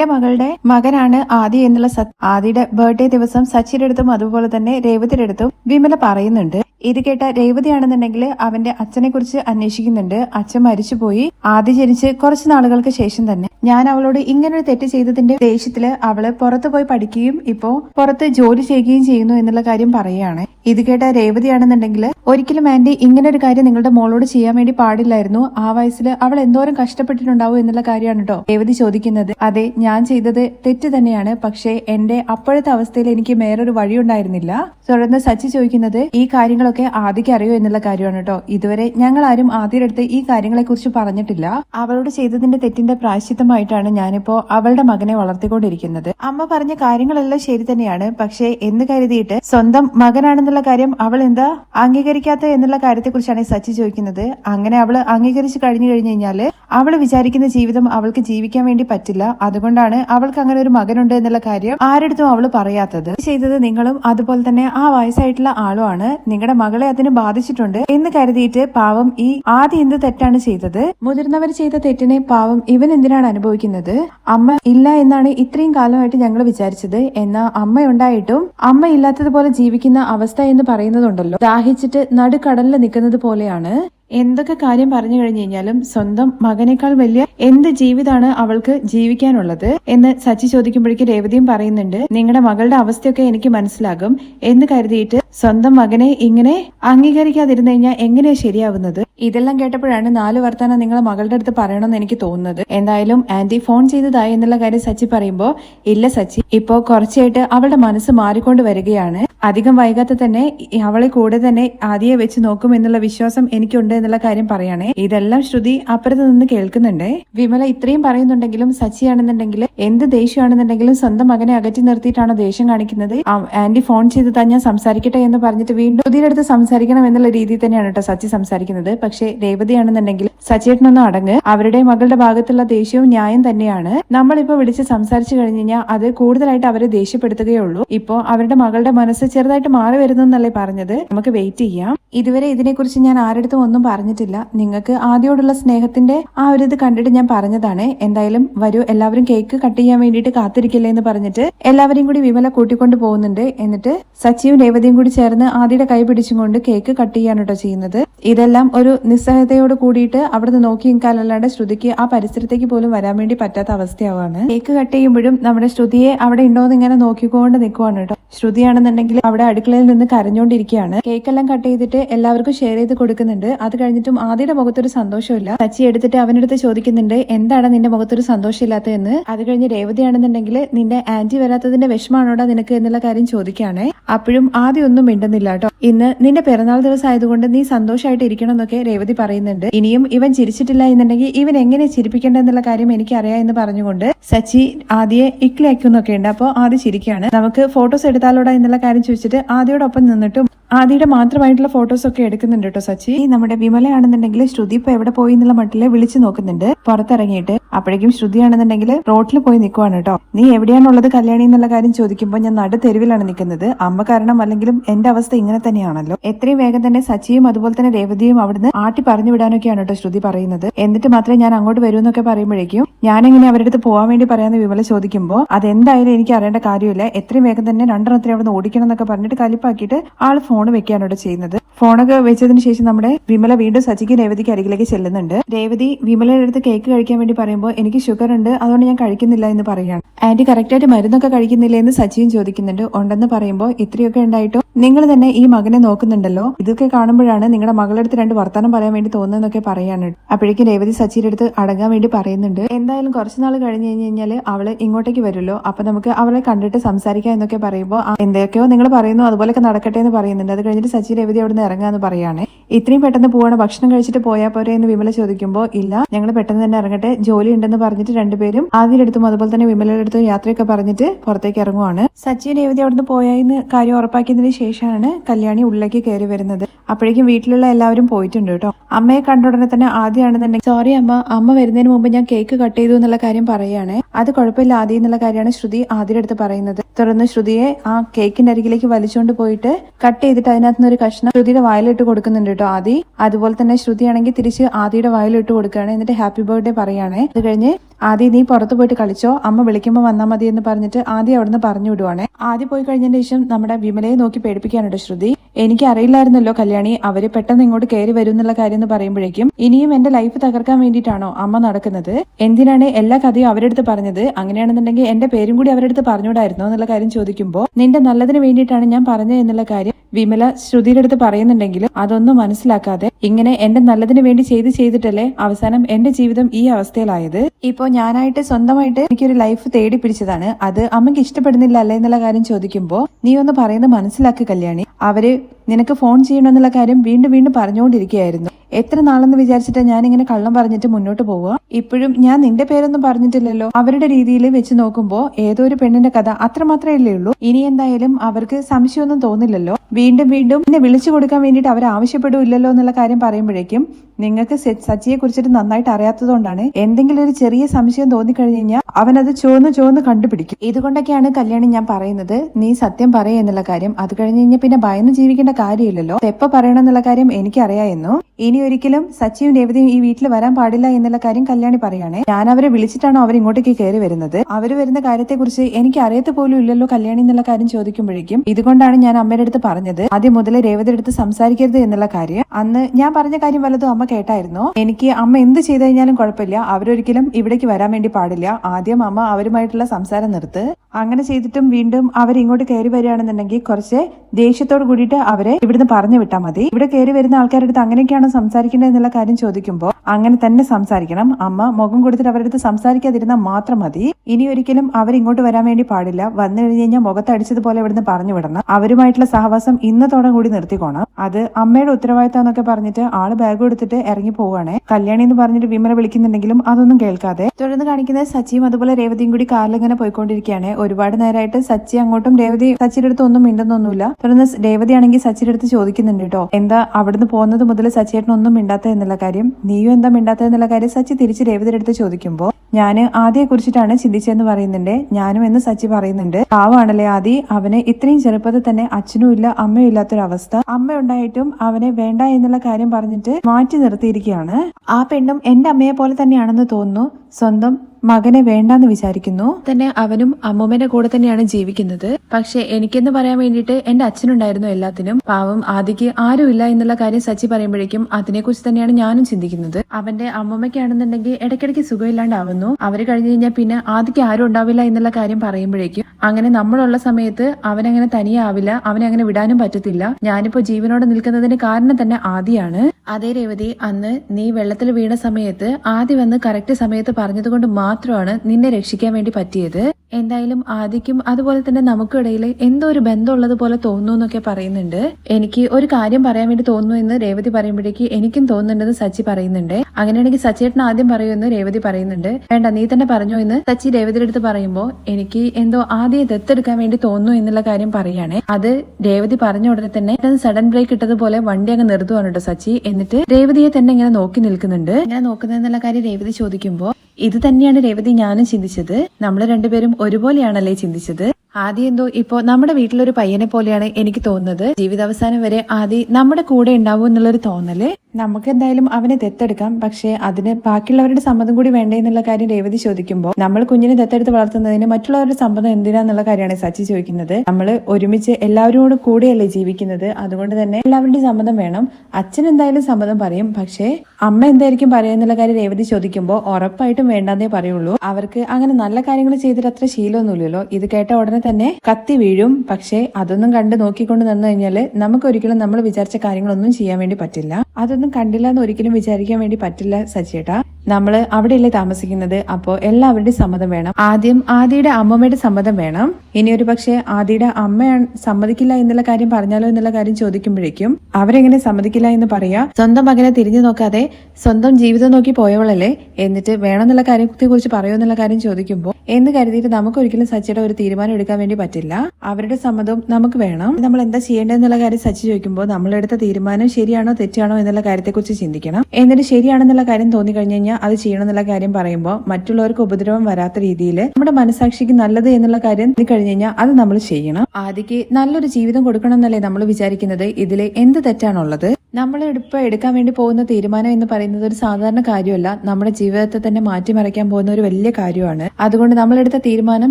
എന്റെ മകളുടെ മകനാണ് ആദി എന്നുള്ള ആദിയുടെ ബർത്ത്ഡേ ദിവസം സച്ചിയുടെ അടുത്തും അതുപോലെ തന്നെ രേവതിയുടെ അടുത്തും വിമല പറയുന്നുണ്ട്. ഇത് കേട്ട രേവതിയാണെന്നുണ്ടെങ്കിൽ അവന്റെ അച്ഛനെ കുറിച്ച് അന്വേഷിക്കുന്നുണ്ട്. അച്ഛൻ മരിച്ചുപോയി. ആദ്യ ജനിച്ച് കുറച്ച് നാളുകൾക്ക് ശേഷം തന്നെ ഞാൻ അവളോട് ഇങ്ങനൊരു തെറ്റ് ചെയ്തതിന്റെ ദേഷ്യത്തിൽ അവൾ പുറത്തു പോയി പഠിക്കുകയും ഇപ്പോ പുറത്ത് ജോലി ചെയ്യുകയും ചെയ്യുന്നു എന്നുള്ള കാര്യം പറയുകയാണ്. ഇത് കേട്ട രേവതിയാണെന്നുണ്ടെങ്കിൽ ഒരിക്കലും ആന്റി ഇങ്ങനെ ഒരു കാര്യം നിങ്ങളുടെ മോളോട് ചെയ്യാൻ വേണ്ടി പാടില്ലായിരുന്നു. ആ വയസ്സിൽ അവൾ എന്തോരം കഷ്ടപ്പെട്ടിട്ടുണ്ടാവും എന്നുള്ള കാര്യമാണ് കേട്ടോ രേവതി ചോദിക്കുന്നത്. അതെ ഞാൻ ചെയ്തത് തെറ്റ് തന്നെയാണ്. പക്ഷേ എന്റെ അപ്പോഴത്തെ അവസ്ഥയിൽ എനിക്ക് വേറൊരു വഴിയുണ്ടായിരുന്നില്ല. തുടർന്ന് സച്ചി ചോദിക്കുന്നത് ഈ കാര്യങ്ങളൊക്കെ ആദ്യക്ക് അറിയോ എന്നുള്ള കാര്യമാണ് കേട്ടോ. ഇതുവരെ ഞങ്ങൾ ആരും ആദ്യയുടെ അടുത്ത് ഈ കാര്യങ്ങളെ കുറിച്ച് പറഞ്ഞിട്ടില്ല. അവളോട് ചെയ്തതിന്റെ തെറ്റിന്റെ പ്രായശ്ചിത്തമായിട്ടാണ് ഞാനിപ്പോ അവളുടെ മകനെ വളർത്തിക്കൊണ്ടിരിക്കുന്നത്. അമ്മ പറഞ്ഞ കാര്യങ്ങളെല്ലാം ശരി തന്നെയാണ്. പക്ഷേ എന്ന് കരുതിയിട്ട് സ്വന്തം മകനാണെന്നുള്ള കാര്യം അവൾ എന്താ അംഗീകരിക്കാത്ത എന്നുള്ള കാര്യത്തെക്കുറിച്ചാണ് സച്ചി ചോദിക്കുന്നത്. അങ്ങനെ അവൾ അംഗീകരിച്ചു കഴിഞ്ഞു കഴിഞ്ഞു കഴിഞ്ഞാൽ അവൾ വിചാരിക്കുന്ന ജീവിതം അവൾക്ക് ജീവിക്കാൻ വേണ്ടി പറ്റില്ല. അതുകൊണ്ടാണ് അവൾക്ക് അങ്ങനെ ഒരു മകനുണ്ട് എന്നുള്ള കാര്യം ആരെടുത്തും അവൾ പറയാത്തത്. ചെയ്തത് നിങ്ങളും അതുപോലെ തന്നെ ആ വയസ്സായിട്ടുള്ള ആളുമാണ് നിങ്ങളുടെ മകളെ അതിന് ബാധിച്ചിട്ടുണ്ട് എന്ന് കരുതിയിട്ട് പാവം ഈ ആദ്യം എന്ത് തെറ്റാണ് ചെയ്തത്? മുതിർന്നവർ ചെയ്ത തെറ്റിനെ പാവം ഇവൻ എന്തിനാണ് അനുഭവിക്കുന്നത്? അമ്മ ഇല്ല എന്നാണ് ഇത്രയും കാലമായിട്ട് ഞങ്ങൾ വിചാരിച്ചത്. എന്നാ അമ്മ ഉണ്ടായിട്ടും അമ്മ ഇല്ലാത്തതുപോലെ ജീവിക്കുന്ന അവസ്ഥ എന്ന് പറയുന്നതുണ്ടല്ലോ. ദാഹിച്ചിട്ട് നടുക്കടലിൽ നിൽക്കുന്നത് പോലെയാണ്. എന്തൊക്കെ കാര്യം പറഞ്ഞു കഴിഞ്ഞു കഴിഞ്ഞാലും സ്വന്തം മകനേക്കാൾ വലിയ എന്ത് ജീവിതമാണ് അവൾക്ക് ജീവിക്കാനുള്ളത് എന്ന് സച്ചി ചോദിക്കുമ്പോഴേക്കും രേവതിയും പറയുന്നുണ്ട് നിങ്ങളുടെ മകളുടെ അവസ്ഥയൊക്കെ എനിക്ക് മനസ്സിലാകും എന്ന് കരുതിയിട്ട് സ്വന്തം മകനെ ഇങ്ങനെ അംഗീകരിക്കാതിരുന്നു കഴിഞ്ഞാൽ എങ്ങനെയാ ശരിയാവുന്നത്? ഇതെല്ലാം കേട്ടപ്പോഴാണ് നാല് വർത്താനം നിങ്ങളെ മകളുടെ അടുത്ത് പറയണമെന്ന് എനിക്ക് തോന്നുന്നത്. എന്തായാലും ആന്റി ഫോൺ ചെയ്തതായി എന്നുള്ള കാര്യം സച്ചി പറയുമ്പോ ഇല്ല സച്ചി ഇപ്പോ കുറച്ചായിട്ട് അവളുടെ മനസ്സ് മാറിക്കൊണ്ട് വരികയാണ്. അധികം വൈകാതെ തന്നെ അവളെ കൂടെ തന്നെ ആദ്യയെ വെച്ച് നോക്കും എന്നുള്ള വിശ്വാസം എനിക്കുണ്ട് എന്നുള്ള കാര്യം പറയണേ ഇതെല്ലാം ശ്രുതി അപ്പുറത്ത് നിന്ന് കേൾക്കുന്നുണ്ട്. വിമല ഇത്രയും പറയുന്നുണ്ടെങ്കിലും സച്ചി സച്ചിയാണെന്നുണ്ടെങ്കിൽ എന്ത് ദേഷ്യമാണെന്നുണ്ടെങ്കിലും സ്വന്തം മകനെ അകറ്റി നിർത്തിയിട്ടാണോ ദേഷ്യം കാണിക്കുന്നത്? ആന്റി ഫോൺ ചെയ്തതാ ഞാൻ സംസാരിക്കട്ടെ എന്ന് പറഞ്ഞിട്ട് വീണ്ടും ശ്രുതിയുടെ അടുത്ത് സംസാരിക്കണം എന്നുള്ള രീതിയിൽ തന്നെയാണ് കേട്ടോ സച്ചി സംസാരിക്കുന്നത്. പക്ഷേ രേവതിയാണെന്നുണ്ടെങ്കിൽ സച്ചേട്ടനൊന്നും അടങ്ങ്. അവരുടെ മകളുടെ ഭാഗത്തുള്ള ദേഷ്യവും ന്യായം തന്നെയാണ്. നമ്മളിപ്പോ വിളിച്ച് സംസാരിച്ചു കഴിഞ്ഞു കഴിഞ്ഞാൽ അത് കൂടുതലായിട്ട് അവരെ ദേഷ്യപ്പെടുത്തുകയുള്ളൂ. ഇപ്പോ അവരുടെ മകളുടെ മനസ്സ് ചെറുതായിട്ട് മാറി വരുന്നു എന്നല്ലേ പറഞ്ഞത്? നമുക്ക് വെയിറ്റ് ചെയ്യാം. ഇതുവരെ ഇതിനെക്കുറിച്ച് ഞാൻ ആരുടെ ഒന്നും പറഞ്ഞിട്ടില്ല. നിങ്ങൾക്ക് ആദ്യോടുള്ള സ്നേഹത്തിന്റെ ആ ഒരു ഇത് കണ്ടിട്ട് ഞാൻ പറഞ്ഞതാണ്. എന്തായാലും വരൂ എല്ലാവരും കേക്ക് കട്ട് ചെയ്യാൻ വേണ്ടിയിട്ട് കാത്തിരിക്കില്ലേ എന്ന് പറഞ്ഞിട്ട് എല്ലാവരെയും കൂടി വിമല കൂട്ടിക്കൊണ്ട് പോകുന്നുണ്ട്. എന്നിട്ട് സച്ചിയും രേവതിയും കൂടി ചേർന്ന് ആദ്യയുടെ കൈ പിടിച്ചും കൊണ്ട് കേക്ക് കട്ട് ചെയ്യാൻ കേട്ടോ ചെയ്യുന്നത്. ഇതെല്ലാം ഒരു നിസ്സഹതയോട് കൂടിയിട്ട് അവിടുന്ന് നോക്കി നിൽക്കാനല്ലാണ്ട് ശ്രുതിക്ക് ആ പരിസരത്തേക്ക് പോലും വരാൻ വേണ്ടി പറ്റാത്ത അവസ്ഥയാവാണ്. കേക്ക് കട്ട് ചെയ്യുമ്പോഴും നമ്മുടെ ശ്രുതിയെ അവിടെ ഉണ്ടോ എന്ന് ഇങ്ങനെ നോക്കിക്കൊണ്ട് നിൽക്കുവാണ് കേട്ടോ ശ്രുതിയാണെന്നുണ്ടെങ്കിൽ അവിടെ അടുക്കളയിൽ നിന്ന് കരഞ്ഞുകൊണ്ടിരിക്കുകയാണ് കേക്കെല്ലാം കട്ട് ചെയ്തിട്ട് എല്ലാവർക്കും ഷെയർ ചെയ്ത് കൊടുക്കുന്നുണ്ട്. അത് കഴിഞ്ഞിട്ടും ആദ്യയുടെ മുഖത്തൊരു സന്തോഷമില്ല. സച്ചി എടുത്തിട്ട് അവനടുത്ത് ചോദിക്കുന്നുണ്ട് എന്താണ് നിന്റെ മുഖത്തൊരു സന്തോഷമില്ലാത്തതെന്ന്? അത് കഴിഞ്ഞ് രേവതിയാണെന്നുണ്ടെങ്കിൽ നിന്റെ ആന്റി വരാത്തതിന്റെ വിഷമാണോടാ നിനക്ക്? എന്നുള്ള കാര്യം ചോദിക്കുകയാണ്. അപ്പോഴും ആദ്യം ഒന്നും മിണ്ടുന്നില്ല കേട്ടോ. ഇന്ന് നിന്റെ പിറന്നാൾ ദിവസം ആയതുകൊണ്ട് നീ സന്തോഷമായിട്ട് ഇരിക്കണം എന്നൊക്കെ രേവതി പറയുന്നുണ്ട്. ഇനിയും ഇവൻ ചിരിച്ചിട്ടില്ല എന്നുണ്ടെങ്കിൽ ഇവൻ എങ്ങനെ ചിരിപ്പിക്കേണ്ടതെന്നുള്ള കാര്യം എനിക്കറിയാം എന്ന് പറഞ്ഞുകൊണ്ട് സച്ചി ആദ്യെ ഇക്ലിയാക്കുന്നൊക്കെ ഉണ്ട്. അപ്പോൾ ആദ്യം ചിരിക്കുകയാണ്. നമുക്ക് ഫോട്ടോസ് എടുത്താലോടാ എന്നുള്ള കാര്യം ചോദിച്ചിട്ട് ആദ്യയോടൊപ്പം നിന്നിട്ടും ആദ്യയുടെ മാത്രമായിട്ടുള്ള ഫോട്ടോസ് ഒക്കെ എടുക്കുന്നുണ്ട് കേട്ടോ സച്ചി. നമ്മുടെ വിമലയാണെന്നുണ്ടെങ്കിൽ ശ്രുതി ഇപ്പൊ എവിടെ പോയി എന്നുള്ള മട്ടിൽ വിളിച്ചു നോക്കുന്നുണ്ട്. പുറത്തിറങ്ങിയിട്ട് അപ്പോഴേക്കും ശ്രുതിയാണെന്നുണ്ടെങ്കിൽ റോഡിൽ പോയി നിൽക്കുവാണ് കേട്ടോ. നീ എവിടെയാണുള്ളത് കല്യാണി എന്നുള്ള കാര്യം ചോദിക്കുമ്പോൾ ഞാൻ നടു തെരുവിലാണ് നിൽക്കുന്നത്. അമ്മ കാരണം അല്ലെങ്കിലും എന്റെ അവസ്ഥ ഇങ്ങനെ തന്നെയാണല്ലോ. എത്രയും വേഗം തന്നെ സച്ചിയും അതുപോലെ തന്നെ രേവതിയും അവിടുന്ന് ആട്ടി പറഞ്ഞു വിടാനൊക്കെയാണ് കേട്ടോ ശ്രുതി പറയുന്നത്. എന്നിട്ട് മാത്രമേ ഞാൻ അങ്ങോട്ട് വരൂ എന്നൊക്കെ പറയുമ്പോഴേക്കും ഞാൻ എങ്ങനെ അവരുടെ അടുത്ത് പോകാൻ വേണ്ടി പറയാന്ന് വിമല ചോദിക്കുമ്പോൾ അതെന്തായാലും എനിക്ക് അറിയേണ്ട കാര്യമില്ല. എത്രയും വേഗം തന്നെ രണ്ടെണ്ണത്തിനെ അവിടെ നിന്ന് ഓടിക്കണം എന്നൊക്കെ പറഞ്ഞിട്ട് കലിപ്പാക്കിയിട്ട് ആൾ ഫോൺ വെക്കുകയാണ് ഇവിടെ ചെയ്യുന്നത്. ഫോണൊക്കെ വെച്ചതിന് ശേഷം നമ്മുടെ വിമല വീണ്ടും സജിക്ക് രേവതിക്ക് അരികിലേക്ക് ചെല്ലുന്നുണ്ട്. രേവതി വിമലയുടെ അടുത്ത് കേക്ക് കഴിക്കാൻ വേണ്ടി പറയുമ്പോൾ എനിക്ക് ഷുഗർ ഉണ്ട് അതുകൊണ്ട് ഞാൻ കഴിക്കുന്നില്ല എന്ന് പറയുകയാണ്. ആന്റി കറക്റ്റായിട്ട് മരുന്നൊക്കെ കഴിക്കുന്നില്ല എന്ന് സച്ചിയും ചോദിക്കുന്നുണ്ട്. ഉണ്ടെന്ന് പറയുമ്പോൾ ഇത്രയൊക്കെ ഉണ്ടായിട്ടും നിങ്ങൾ തന്നെ ഈ മകനെ നോക്കുന്നുണ്ടല്ലോ. ഇതൊക്കെ കാണുമ്പോഴാണ് നിങ്ങളുടെ മകളുടെ അടുത്ത് രണ്ട് വർത്തമാനം പറയാൻ വേണ്ടി തോന്നുന്നതൊക്കെ പറയാണ് അപ്പോഴേക്കും രേവതി സച്ചിയുടെ അടുത്ത് അടങ്ങാൻ വേണ്ടി പറയുന്നുണ്ട്. എന്തായാലും കുറച്ച് നാൾ കഴിഞ്ഞ് കഴിഞ്ഞ് കഴിഞ്ഞാൽ അവൾ ഇങ്ങോട്ടേക്ക് വരുമല്ലോ. അപ്പൊ നമുക്ക് അവളെ കണ്ടിട്ട് സംസാരിക്കാം എന്നൊക്കെ പറയുമ്പോൾ എന്തൊക്കെയോ നിങ്ങൾ പറയുന്നു അതുപോലൊക്കെ നടക്കട്ടെ എന്ന് പറയുന്നുണ്ട്. അത് കഴിഞ്ഞിട്ട് സച്ചി രേവതി അവിടെ ഇറങ്ങാന്ന് പറയാണ്. ഇത്രയും പെട്ടെന്ന് പോവാണ് ഭക്ഷണം കഴിച്ചിട്ട് പോയാൽ പോരെ എന്ന് വിമല ചോദിക്കുമ്പോൾ ഇല്ല ഞങ്ങൾ പെട്ടെന്ന് തന്നെ ഇറങ്ങട്ടെ ജോലി ഉണ്ടെന്ന് പറഞ്ഞിട്ട് രണ്ടുപേരും ആദ്യയുടെ അടുത്തും അതുപോലെ തന്നെ വിമലയുടെ അടുത്തും യാത്രയൊക്കെ പറഞ്ഞിട്ട് പുറത്തേക്ക് ഇറങ്ങുവാണ്. സച്ചിൻ രേവതി അവിടുന്ന് പോയെന്ന് കാര്യം ഉറപ്പാക്കിയതിന് ശേഷമാണ് കല്യാണി ഉള്ളിലേക്ക് കയറി വരുന്നത്. അപ്പോഴേക്കും വീട്ടിലുള്ള എല്ലാവരും പോയിട്ടുണ്ട് കേട്ടോ. അമ്മയെ കണ്ട ഉടനെ തന്നെ ആദ്യമാണെന്നുണ്ടെങ്കിൽ സോറി അമ്മ അമ്മ വരുന്നതിന് മുമ്പ് ഞാൻ കേക്ക് കട്ട് ചെയ്തു എന്നുള്ള കാര്യം പറയുകയാണ് അത് കുഴപ്പമില്ല ആദ്യം എന്നുള്ള കാര്യമാണ് ശ്രുതി ആദ്യയുടെ അടുത്ത് പറയുന്നത്. തുടർന്ന് ശ്രുതിയെ ആ കേക്കിന്റെ അരികിലേക്ക് വലിച്ചുകൊണ്ട് പോയിട്ട് കട്ട് ചെയ്തിട്ട് അതിനകത്തുനിന്ന് ഒരു കഷ്ണം ശ്രുതിയുടെ വായിലിട്ട് കൊടുക്കുന്നുണ്ട് കേട്ടോ ആദി. അതുപോലെ തന്നെ ശ്രുതിയാണെങ്കിൽ തിരിച്ച് ആദിയുടെ വായിലിട്ട് കൊടുക്കുകയാണ്. എന്നിട്ട് ഹാപ്പി ബർത്ത്ഡേ പറയുകയാണെ. അത് കഴിഞ്ഞ് ആദ്യ നീ പുറത്ത് പോയിട്ട് കളിച്ചോ? അമ്മ വിളിക്കുമ്പോൾ വന്നാൽ മതി എന്ന് പറഞ്ഞിട്ട് ആദ്യം അവിടുന്ന് പറഞ്ഞു വിടുവാണെ. ആദ്യം പോയി കഴിഞ്ഞതിന് ശേഷം നമ്മുടെ വിമലയെ നോക്കി പേടിപ്പിക്കാനുണ്ട് ശ്രുതി. എനിക്ക് അറിയില്ലായിരുന്നല്ലോ കല്യാണി അവർ പെട്ടെന്ന് ഇങ്ങോട്ട് കയറി വരും എന്നുള്ള കാര്യം എന്ന് പറയുമ്പോഴേക്കും ഇനിയും എന്റെ ലൈഫ് തകർക്കാൻ വേണ്ടിയിട്ടാണോ അമ്മ നടക്കുന്നത്? എന്തിനാണ് എല്ലാ കഥയും അവരെടുത്ത് പറഞ്ഞത്? അങ്ങനെയാണെന്നുണ്ടെങ്കിൽ എന്റെ പേരും കൂടി അവരെടുത്ത് പറഞ്ഞുകൂടായിരുന്നോ എന്നുള്ള കാര്യം ചോദിക്കുമ്പോൾ നിന്റെ നല്ലതിന് വേണ്ടിയിട്ടാണ് ഞാൻ പറഞ്ഞത് എന്നുള്ള കാര്യം വിമല ശ്രുതിയുടെ അടുത്ത് പറയുന്നുണ്ടെങ്കിലും അതൊന്നും മനസ്സിലാക്കാതെ ഇങ്ങനെ എന്റെ നല്ലതിന് വേണ്ടി ചെയ്ത് ചെയ്തിട്ടല്ലേ അവസാനം എന്റെ ജീവിതം ഈ അവസ്ഥയിലായത്? ഇപ്പോ ഞാനായിട്ട് സ്വന്തമായിട്ട് എനിക്കൊരു ലൈഫ് തേടി പിടിച്ചതാണ്. അത് അമ്മയ്ക്ക് ഇഷ്ടപ്പെടുന്നില്ല അല്ലേ എന്നുള്ള കാര്യം ചോദിക്കുമ്പോ നീ ഒന്ന് പറയുന്നത് മനസ്സിലാക്കി കല്യാണി. അവർ നിനക്ക് ഫോൺ ചെയ്യണമെന്നുള്ള കാര്യം വീണ്ടും വീണ്ടും പറഞ്ഞുകൊണ്ടിരിക്കുകയായിരുന്നു. എത്ര നാളെന്ന് വിചാരിച്ചിട്ട് ഞാൻ ഇങ്ങനെ കള്ളം പറഞ്ഞിട്ട് മുന്നോട്ട് പോവുക? ഇപ്പോഴും ഞാൻ നിന്റെ പേരൊന്നും പറഞ്ഞിട്ടില്ലല്ലോ. അവരുടെ രീതിയിൽ വെച്ച് നോക്കുമ്പോ ഏതോ ഒരു പെണ്ണിന്റെ കഥ അത്രമാത്രമേ ഉള്ളൂ. ഇനി എന്തായാലും അവർക്ക് സംശയമൊന്നും തോന്നില്ലല്ലോ. വീണ്ടും വീണ്ടും എന്നെ വിളിച്ചു കൊടുക്കാൻ വേണ്ടിയിട്ട് അവർ ആവശ്യപ്പെടില്ലല്ലോ എന്നുള്ള കാര്യം പറയുമ്പോഴേക്കും നിങ്ങൾക്ക് സച്ചിയെ കുറിച്ചിട്ട് നന്നായിട്ട് അറിയാത്തതുകൊണ്ടാണ് എന്തെങ്കിലും ഒരു ചെറിയ സംശയം തോന്നിക്കഴിഞ്ഞു കഴിഞ്ഞാൽ അവനത് ചുവന്ന് ചുവന്ന് കണ്ടുപിടിക്കും. ഇതുകൊണ്ടൊക്കെയാണ് കല്യാണി ഞാൻ പറയുന്നത്. നീ സത്യം പറയ എന്നുള്ള കാര്യം. അത് കഴിഞ്ഞ് കഴിഞ്ഞാൽ പിന്നെ ഭയന്ന് ജീവിക്കേണ്ട കാര്യമില്ലല്ലോ. എപ്പ പറയണം എന്നുള്ള കാര്യം എനിക്കറിയായിരുന്നു. ഇനി ഒരിക്കലും സച്ചിയും രേവതിയും ഈ വീട്ടിൽ വരാൻ പാടില്ല എന്നുള്ള കാര്യം കല്യാണി പറയാണ് ഞാൻ അവരെ വിളിച്ചിട്ടാണോ അവർ ഇങ്ങോട്ടേക്ക് കയറി വരുന്നത്? അവർ വരുന്ന കാര്യത്തെക്കുറിച്ച് എനിക്ക് അറിയത്ത് പോലും ഇല്ലല്ലോ കല്യാണി എന്നുള്ള കാര്യം ചോദിക്കുമ്പോഴേക്കും. ഇതുകൊണ്ടാണ് ഞാൻ അമ്മയുടെ അടുത്ത് പറഞ്ഞത്. ആദ്യം മുതലേ രേവതിയുടെ അടുത്ത് സംസാരിക്കരുത് എന്നുള്ള കാര്യം. അന്ന് ഞാൻ പറഞ്ഞ കാര്യം വല്ലതും അമ്മ കേട്ടായിരുന്നു? എനിക്ക് അമ്മ എന്ത് ചെയ്തു കഴിഞ്ഞാലും കുഴപ്പമില്ല. അവരൊരിക്കലും ഇവിടേക്ക് വരാൻ വേണ്ടി പാടില്ല. ആദ്യം അമ്മ അവരുമായിട്ടുള്ള സംസാരം നിർത്ത്. അങ്ങനെ ചെയ്തിട്ടും വീണ്ടും അവർ ഇങ്ങോട്ട് കയറി വരികയാണെന്നുണ്ടെങ്കിൽ കുറച്ച് ദേഷ്യത്തോട് കൂടിയിട്ട് അവരെ ഇവിടുന്ന് പറഞ്ഞു വിട്ടാൽ മതി. ഇവിടെ കയറി വരുന്ന ആൾക്കാരുടെ അടുത്ത് അങ്ങനെയൊക്കെയാണ് സംസാരിക്കേണ്ടത് എന്നുള്ള കാര്യം ചോദിക്കുമ്പോൾ അങ്ങനെ തന്നെ സംസാരിക്കണം. അമ്മ മുഖം കൊടുത്തിട്ട് അവരുടെ അടുത്ത് സംസാരിക്കാതിരുന്നാൽ മാത്രം മതി. ഇനി ഒരിക്കലും അവർ ഇങ്ങോട്ട് വരാൻ വേണ്ടി പാടില്ല. വന്നു കഴിഞ്ഞ് കഴിഞ്ഞാൽ മുഖത്തടിച്ചതുപോലെ ഇവിടുന്ന് പറഞ്ഞു വിടണം. അവരുമായിട്ടുള്ള സഹവാസം ഇന്നത്തോടെ കൂടി നിർത്തിക്കോണം. അത് അമ്മയുടെ ഉത്തരവാദിത്തം എന്നൊക്കെ പറഞ്ഞിട്ട് ആൾ ബാഗ് എടുത്തിട്ട് ഇറങ്ങി പോവുകയാണ്. കല്യാണി എന്ന് പറഞ്ഞിട്ട് വിമല വിളിക്കുന്നുണ്ടെങ്കിലും അതൊന്നും കേൾക്കാതെ. തുടർന്ന് കാണിക്കുന്നത് സച്ചിയും അതുപോലെ രേവതിയും കൂടി കാറിൽ ഇങ്ങനെ പോയിക്കൊണ്ടിരിക്കുകയാണ്. ഒരുപാട് നേരമായിട്ട് സച്ചി അങ്ങോട്ടും രേവതി സച്ചിയുടെ അടുത്ത് ഒന്നും മിണ്ടുന്നൊന്നുമില്ല. തുടർന്ന് രേവതിയാണെങ്കിൽ സച്ചിയുടെ അടുത്ത് ചോദിക്കുന്നുണ്ട് കേട്ടോ എന്താ അവിടുന്ന് പോകുന്നത് മുതൽ സച്ചിയേട്ടൻ ഒന്നും മിണ്ടാത്ത എന്നുള്ള കാര്യം? നീയും എന്താ മിണ്ടാത്ത എന്നുള്ള കാര്യം സച്ചി തിരിച്ച് രേവതിയുടെ അടുത്ത് ചോദിക്കുമ്പോൾ ഞാൻ ആദ്യയെ കുറിച്ചിട്ടാണ് ചിന്തിച്ചതെന്ന് പറയുന്നുണ്ട്. ഞാനും എന്ന് സച്ചി പറയുന്നുണ്ട്. പാവാണല്ലേ ആദി? അവന് ഇത്രയും ചെറുപ്പത്തിൽ തന്നെ അച്ഛനും ഇല്ല അമ്മയും ഇല്ലാത്തൊരവസ്ഥ. അമ്മ ഉണ്ടായിട്ടും അവനെ വേണ്ട എന്നുള്ള കാര്യം പറഞ്ഞിട്ട് മാറ്റി നിർത്തിയിരിക്കുകയാണ്. ആ പെണ്ണും എന്റെ അമ്മയെ പോലെ തന്നെയാണെന്ന് തോന്നുന്നു. സ്വന്തം മകനെ വേണ്ടാന്ന് വിചാരിക്കുന്നു. തന്നെ അവനും അമ്മൂമ്മയുടെ കൂടെ തന്നെയാണ് ജീവിക്കുന്നത്. പക്ഷെ എനിക്കെന്ന് പറയാൻ വേണ്ടിയിട്ട് എന്റെ അച്ഛനുണ്ടായിരുന്നു എല്ലാത്തിനും. പാവം ആദിക്ക് ആരുമില്ല എന്നുള്ള കാര്യം സച്ചി പറയുമ്പോഴേക്കും അതിനെക്കുറിച്ച് തന്നെയാണ് ഞാനും ചിന്തിക്കുന്നത്. അവന്റെ അമ്മൂമ്മയ്ക്കാണെന്നുണ്ടെങ്കിൽ ഇടയ്ക്കിടയ്ക്ക് സുഖമില്ലാണ്ടാവുന്നു. അവർ കഴിഞ്ഞു കഴിഞ്ഞാൽ പിന്നെ ആദിക്ക് ആരും ഉണ്ടാവില്ല എന്നുള്ള കാര്യം പറയുമ്പോഴേക്കും അങ്ങനെ നമ്മളുള്ള സമയത്ത് അവനങ്ങനെ തനിയാവില്ല അവനെ അങ്ങനെ വിടാനും പറ്റത്തില്ല. ഞാനിപ്പോ ജീവനോടെ നിൽക്കുന്നതിന് കാരണം തന്നെ ആദിയാണ്. അതേ രേവതി അന്ന് നീ വെള്ളത്തിൽ വീണ സമയത്ത് ആദ്യം വന്ന് കറക്റ്റ് സമയത്ത് പറഞ്ഞതുകൊണ്ട് മാത്രമാണ് നിന്നെ രക്ഷിക്കാൻ വേണ്ടി പറ്റിയത്. എന്തായാലും ആദിക്കും അതുപോലെ തന്നെ നമുക്കിടയിൽ എന്തോ ഒരു ബന്ധമുള്ളത് പോലെ തോന്നുന്നു എന്നൊക്കെ പറയുന്നുണ്ട്. എനിക്ക് ഒരു കാര്യം പറയാൻ വേണ്ടി തോന്നുന്നു എന്ന് രേവതി പറയുമ്പോഴേക്ക് എനിക്കും തോന്നുന്നുണ്ടെന്ന് സച്ചി പറയുന്നുണ്ട്. അങ്ങനെയാണെങ്കിൽ സച്ചേട്ടൻ ആദ്യം പറയുമെന്ന് രേവതി പറയുന്നുണ്ട്. വേണ്ട നീ തന്നെ പറഞ്ഞു എന്ന് സച്ചി രേവതിയുടെ അടുത്ത് പറയുമ്പോൾ എനിക്ക് എന്തോ ആദ്യം ദത്തെടുക്കാൻ വേണ്ടി തോന്നുന്നു എന്നുള്ള കാര്യം പറയുകയാണേ അത് രേവതി പറഞ്ഞ ഉടനെ തന്നെ സഡൻ ബ്രേക്ക് ഇട്ടതുപോലെ വണ്ടി അങ്ങ് നിർത്തുവാണ് കേട്ടോ സച്ചി. എന്നിട്ട് രേവതിയെ തന്നെ ഇങ്ങനെ നോക്കി നിൽക്കുന്നുണ്ട്. ഇങ്ങനെ നോക്കുന്നതെന്നുള്ള കാര്യം രേവതി ചോദിക്കുമ്പോൾ ഇത് തന്നെയാണ് രേവതി ഞാനും ചിന്തിച്ചത്. നമ്മൾ രണ്ടുപേരും ഒരുപോലെയാണല്ലേ ചിന്തിച്ചത്. ആദ്യം എന്തോ ഇപ്പോ നമ്മുടെ വീട്ടിലൊരു പയ്യനെ പോലെയാണ് എനിക്ക് തോന്നുന്നത്. ജീവിതാവസാനം വരെ ആദ്യം നമ്മുടെ കൂടെ ഉണ്ടാവും എന്നുള്ളൊരു തോന്നൽ. നമുക്ക് എന്തായാലും അവനെ ദത്തെടുക്കാം. പക്ഷേ അതിന് ബാക്കിയുള്ളവരുടെ സമ്മതം കൂടി വേണ്ടേ എന്നുള്ള കാര്യം രേവതി ചോദിക്കുമ്പോൾ നമ്മൾ കുഞ്ഞിനെ ദത്തെടുത്ത് വളർത്തുന്നതിന് മറ്റുള്ളവരുടെ സമ്മതം എന്തിനാന്നുള്ള കാര്യമാണ് സച്ചി ചോദിക്കുന്നത്. നമ്മൾ ഒരുമിച്ച് എല്ലാവരോടും കൂടെയല്ലേ ജീവിക്കുന്നത്. അതുകൊണ്ട് തന്നെ എല്ലാവരുടെയും സമ്മതം വേണം. അച്ഛൻ എന്തായാലും സമ്മതം പറയും. പക്ഷേ അമ്മ എന്തായിരിക്കും പറയുന്നുള്ള കാര്യം രേവതി ചോദിക്കുമ്പോൾ ഉറപ്പായിട്ടും വേണ്ടാന്നേ പറയുള്ളൂ. അവർക്ക് അങ്ങനെ നല്ല കാര്യങ്ങൾ ചെയ്തിട്ട് അത്ര ശീലമൊന്നുമില്ലല്ലോ. ഇത് കേട്ട ഉടനെ തന്നെ കത്തി വീഴും. പക്ഷേ അതൊന്നും കണ്ട് നോക്കിക്കൊണ്ട് നിന്ന് കഴിഞ്ഞാൽ നമുക്ക് ഒരിക്കലും നമ്മൾ വിചാരിച്ച കാര്യങ്ങളൊന്നും ചെയ്യാൻ വേണ്ടി പറ്റില്ല. അതൊന്നും കണ്ടില്ല എന്ന് ഒരിക്കലും വിചാരിക്കാൻ വേണ്ടി പറ്റില്ല സച്ചിയേട്ടാ നമ്മൾ അവിടെയല്ലേ താമസിക്കുന്നത്. അപ്പോ എല്ലാവരുടെയും സമ്മതം വേണം. ആദ്യം ആദിയുടെ അമ്മമ്മയുടെ സമ്മതം വേണം. ഇനി ഒരു പക്ഷേ ആദിയുടെ അമ്മ സമ്മതിക്കില്ല എന്നുള്ള കാര്യം പറഞ്ഞാലോ എന്നുള്ള കാര്യം ചോദിക്കുമ്പോഴേക്കും അവരെങ്ങനെ സമ്മതിക്കില്ല എന്ന് പറയാ? സ്വന്തം മകനെ തിരിഞ്ഞു നോക്കാതെ സ്വന്തം ജീവിതം നോക്കി പോയവളല്ലേ? എന്നിട്ട് വേണമെന്നുള്ള കാര്യത്തെ കുറിച്ച് പറയോ എന്നുള്ള കാര്യം ചോദിക്കുമ്പോൾ എന്ന് കരുതിയിട്ട് നമുക്ക് ഒരിക്കലും സച്ചിയുടെ ഒരു തീരുമാനം വേണ്ടി പറ്റില്ല. അവരുടെ സമ്മതവും നമുക്ക് വേണം. നമ്മൾ എന്താ ചെയ്യേണ്ടതെന്നുള്ള കാര്യം സച്ചി ചോദിക്കുമ്പോൾ നമ്മളെടുത്ത തീരുമാനം ശരിയാണോ തെറ്റാണോ എന്നുള്ള കാര്യത്തെക്കുറിച്ച് ചിന്തിക്കണം. എന്നിട്ട് ശരിയാണെന്നുള്ള കാര്യം തോന്നി കഴിഞ്ഞു കഴിഞ്ഞാൽ അത് ചെയ്യണം എന്നുള്ള കാര്യം പറയുമ്പോൾ മറ്റുള്ളവർക്ക് ഉപദ്രവം വരാത്ത രീതിയിൽ നമ്മുടെ മനസാക്ഷിക്ക് നല്ലത് എന്നുള്ള കാര്യം കഴിഞ്ഞു കഴിഞ്ഞാൽ അത് നമ്മൾ ചെയ്യണം. ആദ്യക്ക് നല്ലൊരു ജീവിതം കൊടുക്കണം എന്നല്ലേ നമ്മൾ വിചാരിക്കുന്നത്? ഇതിൽ എന്ത് തെറ്റാണുള്ളത്? നമ്മൾ ഇപ്പോൾ എടുക്കാൻ വേണ്ടി പോകുന്ന തീരുമാനം എന്ന് പറയുന്നത് ഒരു സാധാരണ കാര്യമല്ല. നമ്മുടെ ജീവിതത്തെ തന്നെ മാറ്റിമറിക്കാൻ പോകുന്ന ഒരു വലിയ കാര്യമാണ്. അതുകൊണ്ട് നമ്മൾ എടുത്ത തീരുമാനം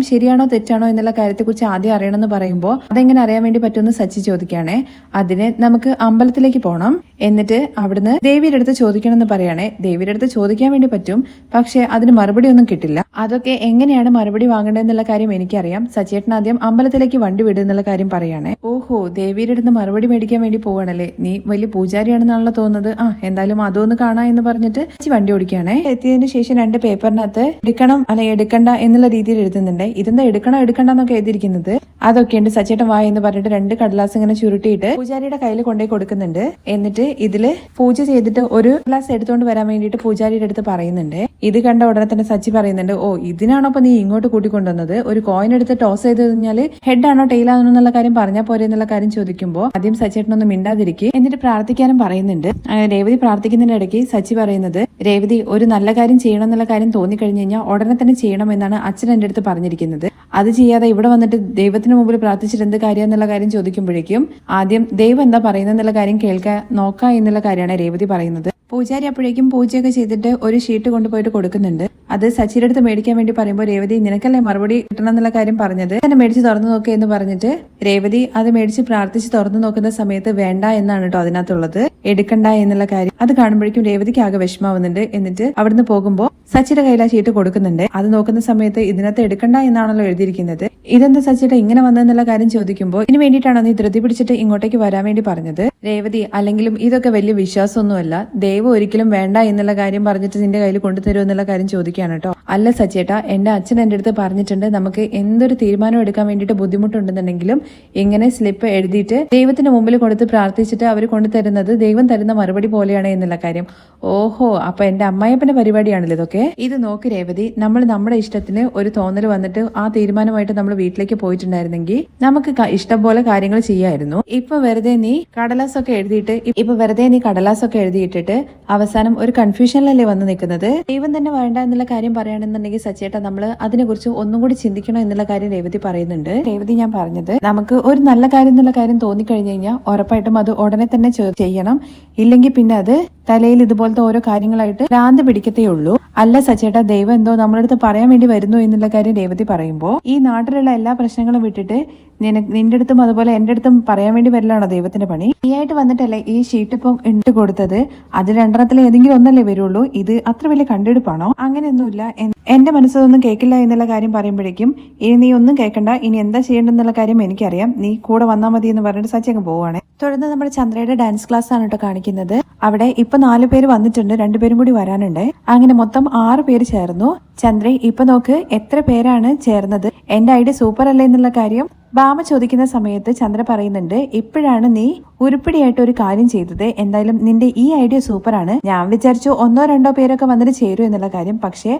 ശരിയാണോ തെറ്റാണോ എന്നുള്ള കാര്യത്തെക്കുറിച്ച് ആദ്യം അറിയണമെന്ന് പറയുമ്പോൾ അതെങ്ങനെ അറിയാൻ വേണ്ടി പറ്റുമെന്ന് സച്ചി ചോദിക്കുകയാണേ. അതിന് നമുക്ക് അമ്പലത്തിലേക്ക് പോകണം എന്നിട്ട് അവിടുന്ന് ദേവിയുടെ അടുത്ത് ചോദിക്കണം എന്ന് പറയണേ. ദേവിയുടെ അടുത്ത് ചോദിക്കാൻ വേണ്ടി പറ്റും. പക്ഷേ അതിന് മറുപടി ഒന്നും കിട്ടില്ല. അതൊക്കെ എങ്ങനെയാണ് മറുപടി വാങ്ങേണ്ടതെന്നുള്ള കാര്യം എനിക്കറിയാം. സച്ചേട്ടൻ ആദ്യം അമ്പലത്തിലേക്ക് വണ്ടി വിടുന്നുള്ള കാര്യം പറയുകയാണേ ഓഹോ ദേവിയുടെ അടുത്ത് മറുപടി മേടിക്കാൻ വേണ്ടി പോകണല്ലേ നീ വലിയ പൂജാരിയാണെന്നാണല്ലോ തോന്നുന്നത്. ആ എന്തായാലും അതൊന്ന് കാണാ എന്ന് പറഞ്ഞിട്ട് വണ്ടി ഓടിക്കുകയാണേ. എത്തിയതിനു ശേഷം രണ്ട് പേപ്പറിനകത്ത് എടുക്കണം അല്ലെ എടുക്കണ്ട എന്നുള്ള രീതിയിൽ എഴുതുന്നുണ്ട്. ഇതെന്താ എടുക്കണം എടുക്കണ്ട എന്നൊക്കെ എഴുതിയിരിക്കുന്നത്. അതൊക്കെയുണ്ട് സച്ചേട്ടൻ വായ എന്ന് പറഞ്ഞിട്ട് രണ്ട് കടലാസ് ഇങ്ങനെ ചുരുട്ടിയിട്ട് പൂജാരിയുടെ കയ്യിൽ കൊണ്ടുപോയി കൊടുക്കുന്നുണ്ട്. എന്നിട്ട് ഇതിൽ പൂജ ചെയ്തിട്ട് ഒരു ഗ്ലാസ് എടുത്തുകൊണ്ട് വരാൻ വേണ്ടിയിട്ട് പൂജാരിയുടെ അടുത്ത് പറയുന്നുണ്ട്. ഇത് കണ്ട ഉടനെ തന്നെ സച്ചി പറയുന്നുണ്ട് ഓ ഇതിനാണോ അപ്പൊ നീ ഇങ്ങോട്ട് കൂട്ടിക്കൊണ്ടുവന്നത്? ഒരു കോയിൻ എടുത്ത് ടോസ് ചെയ്ത് കഴിഞ്ഞാൽ ഹെഡ് ആണോ ടെയിൽ ആണോ എന്നുള്ള കാര്യം പറഞ്ഞാൽ പോരെ എന്നുള്ള കാര്യം ചോദിക്കുമ്പോൾ ആദ്യം സച്ചേട്ടനൊന്നും മിണ്ടാതിരിക്കും. എന്നിട്ട് പ്രാർത്ഥിക്കാനും പറയുന്നുണ്ട്. അങ്ങനെ രേവതി പ്രാർത്ഥിക്കുന്നതിന്റെ ഇടയ്ക്ക് സച്ചി പറയുന്നത് രേവതി ഒരു നല്ല കാര്യം ചെയ്യണം എന്നുള്ള കാര്യം തോന്നിക്കഴിഞ്ഞു കഴിഞ്ഞാൽ ഉടനെ തന്നെ ചെയ്യണമെന്നാണ് അച്ഛൻ എന്റെ അടുത്ത് പറഞ്ഞിരിക്കുന്നത്. അത് ചെയ്യാതെ ഇവിടെ വന്നിട്ട് ദൈവത്തിന് മുമ്പിൽ പ്രാർത്ഥിച്ചിട്ട് എന്ത് കാര്യം എന്നുള്ള കാര്യം ചോദിക്കുമ്പോഴേക്കും ആദ്യം ദൈവം എന്താ പറയുന്നത് എന്നുള്ള കാര്യം കേൾക്കാൻ നോക്കാം എന്നുള്ള കാര്യമാണ് രേവതി പറയുന്നത്. പൂജാരി അപ്പോഴേക്കും പൂജയൊക്കെ ചെയ്തിട്ട് ഒരു ഷീറ്റ് കൊണ്ടുപോയിട്ട് കൊടുക്കുന്നുണ്ട്. അത് സച്ചിയുടെ അടുത്ത് മേടിക്കാൻ വേണ്ടി പറയുമ്പോൾ രേവതി നിനക്കല്ലേ മറുപടി കിട്ടണം എന്നുള്ള കാര്യം പറഞ്ഞത്? തന്നെ മേടിച്ച് തുറന്നു നോക്കുക എന്ന് പറഞ്ഞിട്ട് രേവതി അത് മേടിച്ച് പ്രാർത്ഥിച്ച് തുറന്നു നോക്കുന്ന സമയത്ത് വേണ്ട എന്നാണ് കേട്ടോ അതിനകത്തുള്ളത്. എടുക്കണ്ട എന്നുള്ള കാര്യം. അത് കാണുമ്പോഴേക്കും രേവതിക്ക് ആകെ വിഷമാവുന്നുണ്ട്. എന്നിട്ട് അവിടുന്ന് പോകുമ്പോൾ സച്ചിയുടെ കയ്യിൽ ആ ചീട്ട് കൊടുക്കുന്നുണ്ട്. അത് നോക്കുന്ന സമയത്ത് ഇതിനകത്ത് എടുക്കണ്ട എന്നാണല്ലോ എഴുതിയിരിക്കുന്നത്. ഇതെന്താ സച്ചിയുടെ ഇങ്ങനെ വന്നതെന്നുള്ള കാര്യം ചോദിക്കുമ്പോൾ ഇതിന് വേണ്ടിയിട്ടാണോ നീ ധൃതി പിടിച്ചിട്ട് ഇങ്ങോട്ടേക്ക് വരാൻ വേണ്ടി പറഞ്ഞത്? രേവതി അല്ലെങ്കിലും ഇതൊക്കെ വലിയ വിശ്വാസമൊന്നുമല്ല. ദൈവം ഒരിക്കലും വേണ്ട എന്നുള്ള കാര്യം പറഞ്ഞിട്ട് നിന്റെ കയ്യിൽ കൊണ്ടുതരുമോ എന്നുള്ള കാര്യം ചോദിക്കുകയാണ് കേട്ടോ. അല്ല സച്ചേട്ടാ എന്റെ അച്ഛൻ എന്റെ അടുത്ത് പറഞ്ഞിട്ടുണ്ട്. നമുക്ക് എന്തൊരു തീരുമാനം എടുക്കാൻ വേണ്ടിയിട്ട് ബുദ്ധിമുട്ടുണ്ടെന്നുണ്ടെങ്കിലും ഇങ്ങനെ സ്ലിപ്പ് എഴുതിയിട്ട് ദൈവത്തിന് മുമ്പിൽ കൊടുത്ത് പ്രാർത്ഥിച്ചിട്ട് അവർ കൊണ്ടുതരുന്നത് ദൈവം തരുന്ന മറുപടി പോലെയാണ് എന്നുള്ള കാര്യം. ഓഹോ അപ്പൊ എന്റെ അമ്മായപ്പന്റെ പരിപാടിയാണല്ലോ ഇതൊക്കെ? ഇത് നോക്ക് രേവതി നമ്മൾ നമ്മുടെ ഇഷ്ടത്തിന് ഒരു തോന്നൽ വന്നിട്ട് ആ തീരുമാനമായിട്ട് നമ്മൾ വീട്ടിലേക്ക് പോയിട്ടുണ്ടായിരുന്നെങ്കിൽ നമുക്ക് ഇഷ്ടം പോലെ കാര്യങ്ങൾ ചെയ്യായിരുന്നു. ഇപ്പൊ വെറുതെ നീ കടലാസൊക്കെ എഴുതിയിട്ട് ഇപ്പൊ വെറുതെ നീ കടലാസൊക്കെ എഴുതിയിട്ടിട്ട് അവസാനം ഒരു കൺഫ്യൂഷനിലല്ലേ വന്ന് നിൽക്കുന്നത്? ദൈവം തന്നെ വേണ്ട എന്നുള്ള കാര്യം പറയുകയാണെന്നുണ്ടെങ്കിൽ സച്ചേട്ട നമ്മൾ അതിനെക്കുറിച്ച് ഒന്നും കൂടി ചിന്തിക്കണം എന്നുള്ള കാര്യം രേവതി പറയുന്നുണ്ട്. രേവതി ഞാൻ പറഞ്ഞത് നമുക്ക് ഒരു നല്ല കാര്യം എന്നുള്ള കാര്യം തോന്നിക്കഴിഞ്ഞു കഴിഞ്ഞാൽ ഉറപ്പായിട്ടും അത് ഉടനെ തന്നെ ചെയ്യണം. ഇല്ലെങ്കിൽ പിന്നെ അത് തലയിൽ ഇതുപോലത്തെ ഓരോ കാര്യങ്ങളായിട്ട് ഭ്രാന്ത് പിടിക്കത്തേ ഉള്ളൂ. അല്ല സച്ചേട്ടാ ദൈവം എന്തോ നമ്മുടെ അടുത്ത് പറയാൻ വേണ്ടി വരുന്നു എന്നുള്ള കാര്യം രേവതി പറയുമ്പോൾ ഈ നാട്ടിലുള്ള എല്ലാ പ്രശ്നങ്ങളും വിട്ടിട്ട് നിന്റെ അടുത്തും അതുപോലെ എന്റെ അടുത്തും പറയാൻ വേണ്ടി വരലാണോ ദൈവത്തിന്റെ പണി? ഈ ആയിട്ട് വന്നിട്ടല്ലേ ഈ ഷീറ്റ് ഇപ്പം ഇട്ട് കൊടുത്തത്? അത് രണ്ടെണ്ണത്തിൽ ഏതെങ്കിലും ഒന്നല്ലേ വരുള്ളൂ? ഇത് അത്ര വലിയ കണ്ടെടുപ്പാണോ? അങ്ങനെയൊന്നുമില്ല. എന്റെ മനസ്സതൊന്നും കേൾക്കില്ല എന്നുള്ള കാര്യം പറയുമ്പോഴേക്കും ഇനി നീ ഒന്നും കേൾക്കണ്ട. ഇനി എന്താ ചെയ്യേണ്ടെന്നുള്ള കാര്യം എനിക്കറിയാം. നീ കൂടെ വന്നാൽ മതി എന്ന് പറഞ്ഞിട്ട് സച്ചി അങ്ങ് പോവാണ് തുടർന്ന് നമ്മുടെ ചന്ദ്രയുടെ ഡാൻസ് ക്ലാസ് ആണ് കേട്ടോ കാണിക്കുന്നത്. അവിടെ ഇപ്പൊ നാല് പേര് വന്നിട്ടുണ്ട്. രണ്ടുപേരും കൂടി വരാനുണ്ട്. അങ്ങനെ മൊത്തം ആറ് പേര് ചേർന്നു. ചന്ദ്ര ഇപ്പൊ നോക്ക് എത്ര പേരാണ് ചേർന്നത്? എന്റെ ഐഡിയ സൂപ്പർ അല്ലേ എന്നുള്ള കാര്യം ബാമ ചോദിക്കുന്ന സമയത്ത് ചന്ദ്ര പറയുന്നുണ്ട് ഇപ്പോഴാണ് നീ ഉരുപ്പിടിയായിട്ട് ഒരു കാര്യം ചെയ്തത്. എന്തായാലും നിന്റെ ഈ ഐഡിയ സൂപ്പറാണ്. ഞാൻ വിചാരിച്ചു ഒന്നോ രണ്ടോ പേരൊക്കെ വന്നിട്ട് ചേരൂ എന്നുള്ള കാര്യം. പക്ഷേ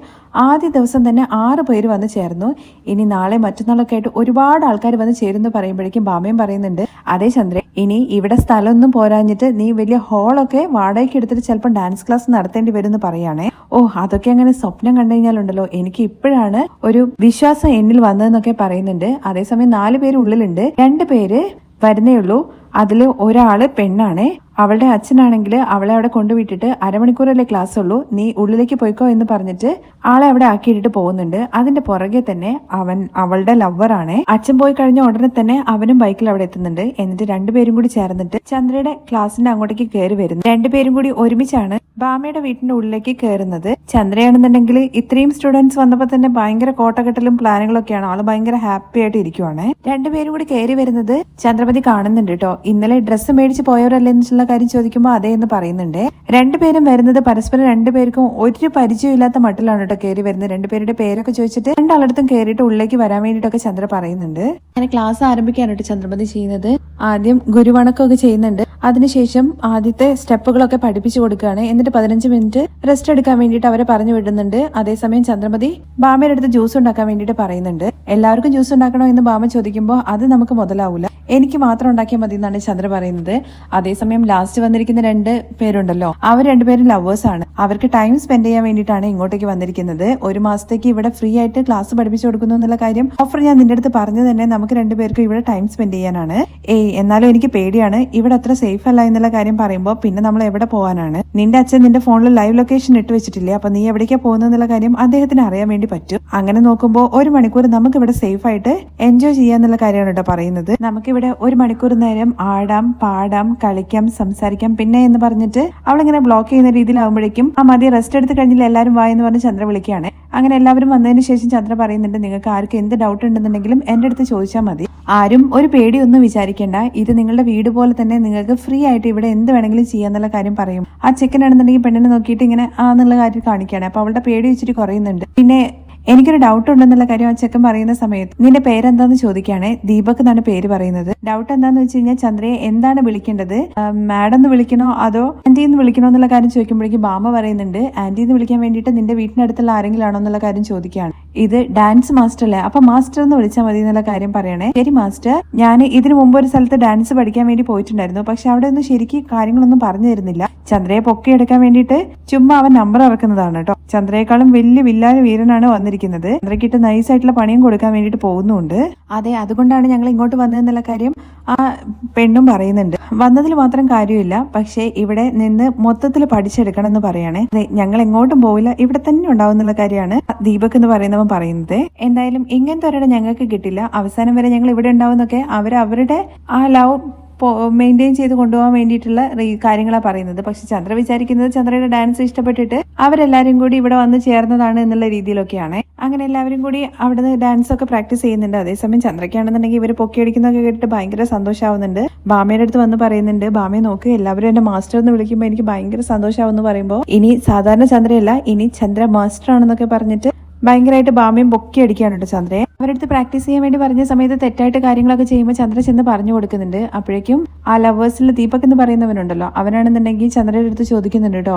ആദ്യ ദിവസം തന്നെ ആറ് പേര് വന്ന് ചേർന്നു. ഇനി നാളെ മറ്റന്നാളൊക്കെ ആയിട്ട് ഒരുപാട് ആൾക്കാർ വന്ന് ചേരുന്നു പറയുമ്പോഴേക്കും ബാമയും പറയുന്നുണ്ട് അതേ ചന്ദ്ര ഇനി ഇവിടെ സ്ഥലമൊന്നും പോരാഞ്ഞിട്ട് നീ വലിയ ഹോളൊക്കെ വാടകയ്ക്ക് എടുത്തിട്ട് ചിലപ്പോൾ ഡാൻസ് ക്ലാസ് നടത്തേണ്ടി വരും എന്ന് പറയാണേ ഓ അതൊക്കെ അങ്ങനെ സ്വപ്നം കണ്ടു കഴിഞ്ഞാലുണ്ടല്ലോ. എനിക്ക് ഇപ്പോഴാണ് ഒരു വിശ്വാസം എന്നിൽ വന്നതെന്നൊക്കെ പറയുന്നുണ്ട്. അതേസമയം നാല് പേര് ഉള്ളിലുണ്ട് രണ്ട് പേര് വരുന്നേ ഉള്ളൂ. അതിൽ ഒരാൾ പെണ്ണാണേ. അവളുടെ അച്ഛനാണെങ്കിൽ അവളെ അവിടെ കൊണ്ടുവിട്ടിട്ട് അരമണിക്കൂറല്ലേ ക്ലാസ് ഉള്ളൂ നീ ഉള്ളിലേക്ക് പോയിക്കോ എന്ന് പറഞ്ഞിട്ട് ആളെ അവിടെ ആക്കിയിട്ട് പോകുന്നുണ്ട്. അതിന്റെ പുറകെ തന്നെ അവൻ അവളുടെ ലവറാണ് അച്ഛൻ പോയി കഴിഞ്ഞ ഉടനെ തന്നെ അവനും ബൈക്കിൽ അവിടെ എത്തുന്നുണ്ട്. എന്നിട്ട് രണ്ടുപേരും കൂടി ചേർന്നിട്ട് ചന്ദ്രയുടെ ക്ലാസ്സിന്റെ അങ്ങോട്ടേക്ക് കയറി വരുന്നു. രണ്ടുപേരും കൂടി ഒരുമിച്ചാണ് ബാമയുടെ വീട്ടിന്റെ ഉള്ളിലേക്ക് കയറുന്നത് ചന്ദ്രയാണെന്നുണ്ടെങ്കിൽ ഇത്രയും സ്റ്റുഡൻസ് വന്നപ്പോ തന്നെ ഭയങ്കര കോട്ടകെട്ടലും പ്ലാനുകളൊക്കെയാണ്. ആൾ ഭയങ്കര ഹാപ്പി ആയിട്ട് ഇരിക്കുവാണ്. രണ്ടുപേരും കൂടി കയറി വരുന്നത് ചന്ദ്രപതി കാണുന്നുണ്ട് കേട്ടോ ഇന്നലെ ഡ്രസ്സ് മേടിച്ച് പോയവരല്ലേ എന്നുള്ള കാര്യം ചോദിക്കുമ്പോൾ അതേ എന്ന് പറയുന്നുണ്ട്. രണ്ടുപേരും വരുന്നത് പരസ്പരം രണ്ടുപേർക്കും ഒരു പരിചയമില്ലാത്ത മട്ടിലാണ് കേട്ടോ കയറി വരുന്നത്. രണ്ടുപേരുടെ പേരൊക്കെ ചോദിച്ചിട്ട് രണ്ടാളടുത്തും കയറിയിട്ട് ഉള്ളിലേക്ക് വരാൻ വേണ്ടിയിട്ടൊക്കെ ചന്ദ്ര പറയുന്നുണ്ട്. അങ്ങനെ ക്ലാസ് ആരംഭിക്കാണ് കേട്ടോ ചന്ദ്രമതി ചെയ്യുന്നത്. ആദ്യം ഗുരുവണക്കമൊക്കെ ചെയ്യുന്നുണ്ട്. അതിനുശേഷം ആദ്യത്തെ സ്റ്റെപ്പുകളൊക്കെ പഠിപ്പിച്ചു കൊടുക്കുകയാണ്. എന്നിട്ട് പതിനഞ്ച് മിനിറ്റ് റെസ്റ്റ് എടുക്കാൻ വേണ്ടിയിട്ട് അവരെ പറഞ്ഞു വിടുന്നുണ്ട്. അതേസമയം ചന്ദ്രമതി ബാമയുടെ അടുത്ത് ജ്യൂസ് ഉണ്ടാക്കാൻ വേണ്ടിയിട്ട് പറയുന്നുണ്ട്. എല്ലാവർക്കും ജ്യൂസ് ഉണ്ടാക്കണോ എന്ന് ബാമ ചോദിക്കുമ്പോൾ അത് നമുക്ക് മുതലാവൂല. എനിക്ക് മാത്രം ഉണ്ടാക്കിയാൽ മതി എന്നാണ് ചന്ദ്ര പറയുന്നത്. അതേസമയം ലാസ്റ്റ് വന്നിരിക്കുന്ന രണ്ട് പേരുണ്ടല്ലോ. അവർ രണ്ടുപേരും ലവേഴ്സ് ആണ്. അവർക്ക് ടൈം സ്പെൻഡ് ചെയ്യാൻ വേണ്ടിയിട്ടാണ് ഇങ്ങോട്ടേക്ക് വന്നിരിക്കുന്നത്. ഒരു മാസത്തേക്ക് ഇവിടെ ഫ്രീ ആയിട്ട് ക്ലാസ് പഠിപ്പിച്ചു കൊടുക്കുന്നു എന്നുള്ള കാര്യം ഓഫർ ഞാൻ നിന്റെ അടുത്ത് പറഞ്ഞു തന്നെ നമുക്ക് രണ്ടുപേർക്കും ഇവിടെ ടൈം സ്പെൻഡ് ചെയ്യാനാണ്. ഏയ് എന്നാലും എനിക്ക് പേടിയാണ്. ഇവിടെ അത്ര സേഫ് അല്ല എന്നുള്ള കാര്യം പറയുമ്പോൾ പിന്നെ നമ്മൾ എവിടെ പോകാനാണ്? നിന്റെ അച്ഛൻ നിന്റെ ഫോണിൽ ലൈവ് ലൊക്കേഷൻ ഇട്ട് വെച്ചിട്ടില്ലേ? അപ്പൊ നീ എവിടേക്കാ എന്നുള്ള കാര്യം അദ്ദേഹത്തിന് അറിയാൻ വേണ്ടി പറ്റും. അങ്ങനെ നോക്കുമ്പോൾ ഒരു മണിക്കൂർ നമുക്ക് ഇവിടെ സേഫ് ആയിട്ട് എൻജോയ് ചെയ്യാന്നുള്ള കാര്യമാണ് കേട്ടോ പറയുന്നത്. നമുക്കിവിടെ ഒരു മണിക്കൂർ നേരം ആടാം പാടാം കളിക്കാം സംസാരിക്കാം. പിന്നെ എന്ന് പറഞ്ഞിട്ട് അവൾ അവളിങ്ങനെ ബ്ലോക്ക് ചെയ്യുന്ന രീതിയിലാവുമ്പോഴേക്കും ആ മതി റെസ്റ്റ് എടുത്ത് കഴിഞ്ഞില്ല എല്ലാവരും വായെന്ന് പറഞ്ഞ് ചന്ദ്ര വിളിക്കുകയാണ്. അങ്ങനെ എല്ലാവരും വന്നതിന് ശേഷം ചന്ദ്ര പറയുന്നുണ്ട് നിങ്ങൾക്ക് ആർക്ക് എന്ത് ഡൗട്ട് ഉണ്ടെന്നുണ്ടെങ്കിലും എന്റെ അടുത്ത് ചോദിച്ചാൽ മതി. ആരും ഒരു പേടിയൊന്നും വിചാരിക്കേണ്ട. ഇത് നിങ്ങളുടെ വീട് പോലെ തന്നെ നിങ്ങൾക്ക് ഫ്രീ ആയിട്ട് ഇവിടെ എന്ത് വേണമെങ്കിലും ചെയ്യാന്നുള്ള കാര്യം പറയും. ആ ചെക്കൻ ആണെന്നുണ്ടെങ്കിൽ പെണ്ണിനെ നോക്കിയിട്ട് ഇങ്ങനെ ആ എന്നുള്ള കാര്യം കാണിക്കുകയാണ്. അപ്പൊ അവളുടെ പേടി വെച്ചിട്ട് കുറയുന്നുണ്ട്. പിന്നെ എനിക്കൊരു ഡൗട്ട് ഉണ്ടെന്നുള്ള കാര്യം ആ ചെക്കൻ പറയുന്ന സമയത്ത് നിന്റെ പേരെന്താന്ന് ചോദിക്കുകയാണെ. ദീപക് എന്നാണ് പേര് പറയുന്നത്. ഡൗട്ട് എന്താന്ന് വെച്ച് കഴിഞ്ഞാൽ ചന്ദ്രയെ എന്താണ് വിളിക്കേണ്ടത്? മാഡം എന്ന് വിളിക്കണോ അതോ ആന്റി എന്ന് വിളിക്കണോ എന്നുള്ള കാര്യം ചോദിക്കുമ്പോഴേക്കും ബാമ പറയുന്നുണ്ട്. ആന്റി എന്ന് വിളിക്കാൻ വേണ്ടിയിട്ട് നിന്റെ വീട്ടിനടുത്തുള്ള ആരെങ്കിലും ആണോ എന്നുള്ള കാര്യം ചോദിക്കുകയാണ്. ഇത് ഡാൻസ് മാസ്റ്റർ അല്ലേ? അപ്പൊ മാസ്റ്റർ എന്ന് വിളിച്ചാൽ മതി എന്നുള്ള കാര്യം പറയണേ. ശരി മാസ്റ്റർ ഞാൻ ഇതിനു മുമ്പ് ഒരു സ്ഥലത്ത് ഡാൻസ് പഠിക്കാൻ വേണ്ടി പോയിട്ടുണ്ടായിരുന്നു. പക്ഷെ അവിടെ ഒന്നും ശരിക്കും കാര്യങ്ങളൊന്നും പറഞ്ഞു തരുന്നില്ല. ചന്ദ്രയെ പൊക്കിയെടുക്കാൻ വേണ്ടിയിട്ട് ചുമ്മാ അവൻ നമ്പർ ഇറക്കുന്നതാണ് കേട്ടോ. ചന്ദ്രയെക്കാളും വലിയ വില്ലാല വീരനാണ് വന്നിരിക്കുന്നത്. ചന്ദ്രക്കിട്ട് നൈസായിട്ടുള്ള പണിയും കൊടുക്കാൻ വേണ്ടിട്ട് പോകുന്നുണ്ട്. അതെ അതുകൊണ്ടാണ് ഞങ്ങൾ ഇങ്ങോട്ട് വന്നതെന്നുള്ള കാര്യം ആ പെണ്ണും പറയുന്നുണ്ട്. വന്നതിൽ മാത്രം കാര്യമില്ല. പക്ഷേ ഇവിടെ നിന്ന് മൊത്തത്തിൽ പഠിച്ചെടുക്കണം എന്ന് പറയണേ. അതെ ഞങ്ങൾ എങ്ങോട്ടും പോവില്ല. ഇവിടെ തന്നെ ഉണ്ടാവും എന്നുള്ള കാര്യമാണ് ദീപക് എന്ന് പറയുന്നവൻ പറയുന്നത്. എന്തായാലും ഇങ്ങനത്തെ ഒരിടം ഞങ്ങൾക്ക് കിട്ടില്ല. അവസാനം വരെ ഞങ്ങൾ ഇവിടെ ഉണ്ടാവുന്നൊക്കെ അവർ അവരുടെ ആ ലവ് മെയിന്റെയിൻ ചെയ്ത് കൊണ്ടുപോകാൻ വേണ്ടിയിട്ടുള്ള കാര്യങ്ങളാണ് പറയുന്നത്. പക്ഷെ ചന്ദ്ര വിചാരിക്കുന്നത് ചന്ദ്രയുടെ ഡാൻസ് ഇഷ്ടപ്പെട്ടിട്ട് അവരെല്ലാവരും കൂടി ഇവിടെ വന്ന് ചേർന്നതാണ് എന്നുള്ള രീതിയിലൊക്കെയാണ്. അങ്ങനെ എല്ലാവരും കൂടി അവിടെ ഡാൻസ് ഒക്കെ പ്രാക്ടീസ് ചെയ്യുന്നുണ്ട്. അതേസമയം ചന്ദ്രയ്ക്കാണെന്നുണ്ടെങ്കിൽ ഇവർ പൊക്കിയടിക്കുന്നൊക്കെ കേട്ടിട്ട് ഭയങ്കര സന്തോഷമാവുന്നുണ്ട് ബാമയുടെ അടുത്ത് വന്ന് പറയുന്നുണ്ട് ബാമയെ നോക്ക് എല്ലാവരും എന്റെ മാസ്റ്റർ എന്ന് വിളിക്കുമ്പോൾ എനിക്ക് ഭയങ്കര സന്തോഷമാവെന്ന് പറയുമ്പോൾ ഇനി സാധാരണ ചന്ദ്രയല്ല ഇനി ചന്ദ്ര മാസ്റ്റർ ആണെന്നൊക്കെ പറഞ്ഞിട്ട് ഭയങ്കരമായിട്ട് ബാമയും പൊക്കി അടിക്കാനുണ്ട് ചന്ദ്രയെ. അവരടുത്ത് പ്രാക്ടീസ് ചെയ്യാൻ വേണ്ടി പറഞ്ഞ സമയത്ത് തെറ്റായിട്ട് കാര്യങ്ങളൊക്കെ ചെയ്യുമ്പോൾ ചന്ദ്ര ചെന്ന് പറഞ്ഞു കൊടുക്കുന്നുണ്ട്. അപ്പോഴേക്കും ആ ലവേഴ്സിൽ ദീപക് എന്ന് പറയുന്നവനുണ്ടല്ലോ. അവനാണെന്നുണ്ടെങ്കിൽ ചന്ദ്രയുടെ അടുത്ത് ചോദിക്കുന്നുണ്ട് കേട്ടോ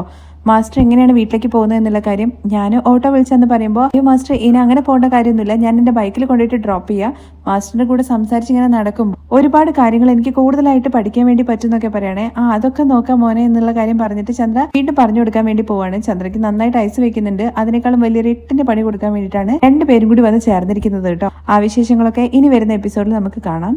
മാസ്റ്റർ എങ്ങനെയാണ് വീട്ടിലേക്ക് പോകുന്നത് എന്നുള്ള കാര്യം? ഞാൻ ഓട്ടോ വിളിച്ചെന്ന് പറയുമ്പോൾ അയ്യോ മാസ്റ്റർ ഇനി അങ്ങനെ പോകേണ്ട കാര്യമൊന്നുമില്ല. ഞാൻ എന്റെ ബൈക്കിൽ കൊണ്ടുപോയിട്ട് ഡ്രോപ്പ് ചെയ്യാം. മാസ്റ്ററിന്റെ കൂടെ സംസാരിച്ച് ഇങ്ങനെ നടക്കും ഒരുപാട് കാര്യങ്ങൾ എനിക്ക് കൂടുതലായിട്ട് പഠിക്കാൻ വേണ്ടി പറ്റുന്നൊക്കെ പറയണേ. ആ അതൊക്കെ നോക്കാം മോനെ എന്നുള്ള കാര്യം പറഞ്ഞിട്ട് ചന്ദ്ര വീണ്ടും പറഞ്ഞു കൊടുക്കാൻ വേണ്ടി പോവാണ്. ചന്ദ്രയ്ക്ക് നന്നായിട്ട് ഐസ് വെക്കുന്നുണ്ട്. അതിനേക്കാളും വലിയൊരു എട്ടിന്റെ പണി കൊടുക്കാൻ വേണ്ടിയിട്ടാണ് രണ്ടുപേരും കൂടി വന്ന് ചേർന്നിരിക്കുന്നത് കേട്ടോ. ആ വിശേഷങ്ങളൊക്കെ ഇനി വരുന്ന എപ്പിസോഡിൽ നമുക്ക് കാണാം.